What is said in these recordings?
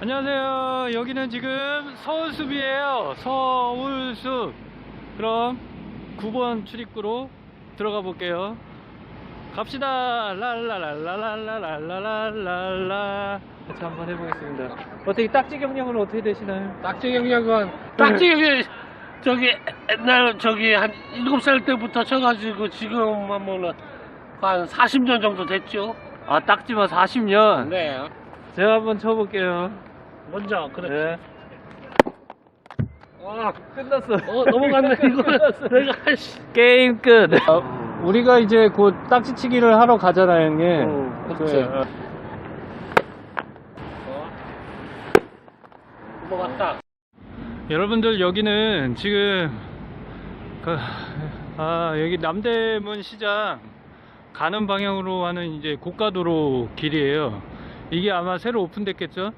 안녕하세요. 여기는 지금 서울숲이에요. 서울숲. 그럼 9번 출입구로 들어가 볼게요. 갑시다. 랄랄랄랄랄랄랄랄랄라. 같이 한번 해보겠습니다. 어떻게 딱지 경력은 어떻게 되시나요? 딱지 경력은 딱지 경력 저기 옛날 저기 한 일곱 살 때부터 쳐가지고 지금 하면은 한 40년 정도 됐죠. 아, 딱지만 40년. 네. 제가 한번 쳐볼게요. 먼저 그래. 네. 아, 끝났어. 어 넘어갔네 이거. 내가 씨. 게임 끝. 우리가 이제 곧 딱지치기를 하러 가잖아요, 형님. 어, 그치. 그, 어, 넘어갔다. 여러분들 여기는 지금 그, 아 여기 남대문 시장 가는 방향으로 하는 이제 고가도로 길이에요. 이게 아마 새로 오픈됐겠죠?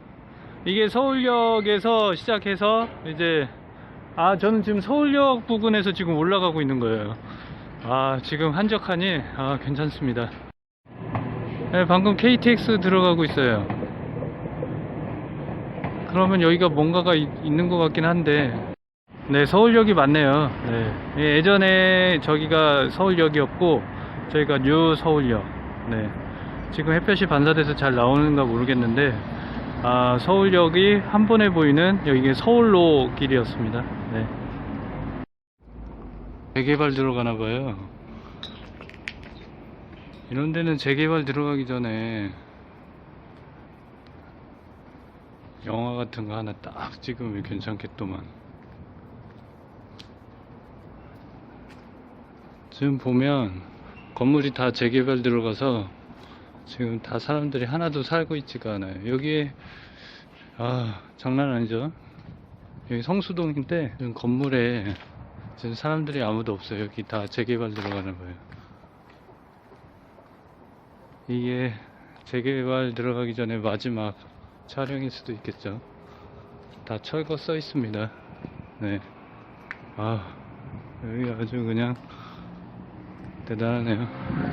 이게 서울역에서 시작해서 이제 아 저는 지금 서울역 부근에서 지금 올라가고 있는 거예요. 아 지금 한적하니 아 괜찮습니다. 네, 방금 KTX 들어가고 있어요. 그러면 여기가 뭔가가 있, 있는 것 같긴 한데 네 서울역이 맞네요 네 예, 예전에 저기가 서울역이었고 저희가 뉴 서울역 네 지금 햇볕이 반사돼서 잘 나오는가 모르겠는데 아 서울역이 한 번에 보이는 여기 서울로 길이었습니다. 네. 재개발 들어가나 봐요. 이런 데는 재개발 들어가기 전에 영화 같은 거 하나 딱 찍으면 괜찮겠더만. 지금 보면 건물이 다 재개발 들어가서 지금 다 사람들이 하나도 살고 있지가 않아요. 여기에 아 장난 아니죠? 여기 성수동인데 지금 건물에 지금 사람들이 아무도 없어요. 여기 다 재개발 들어가는 거예요. 이게 재개발 들어가기 전에 마지막 촬영일 수도 있겠죠. 다 철거 써 있습니다. 네. 아, 여기 아주 그냥 대단하네요.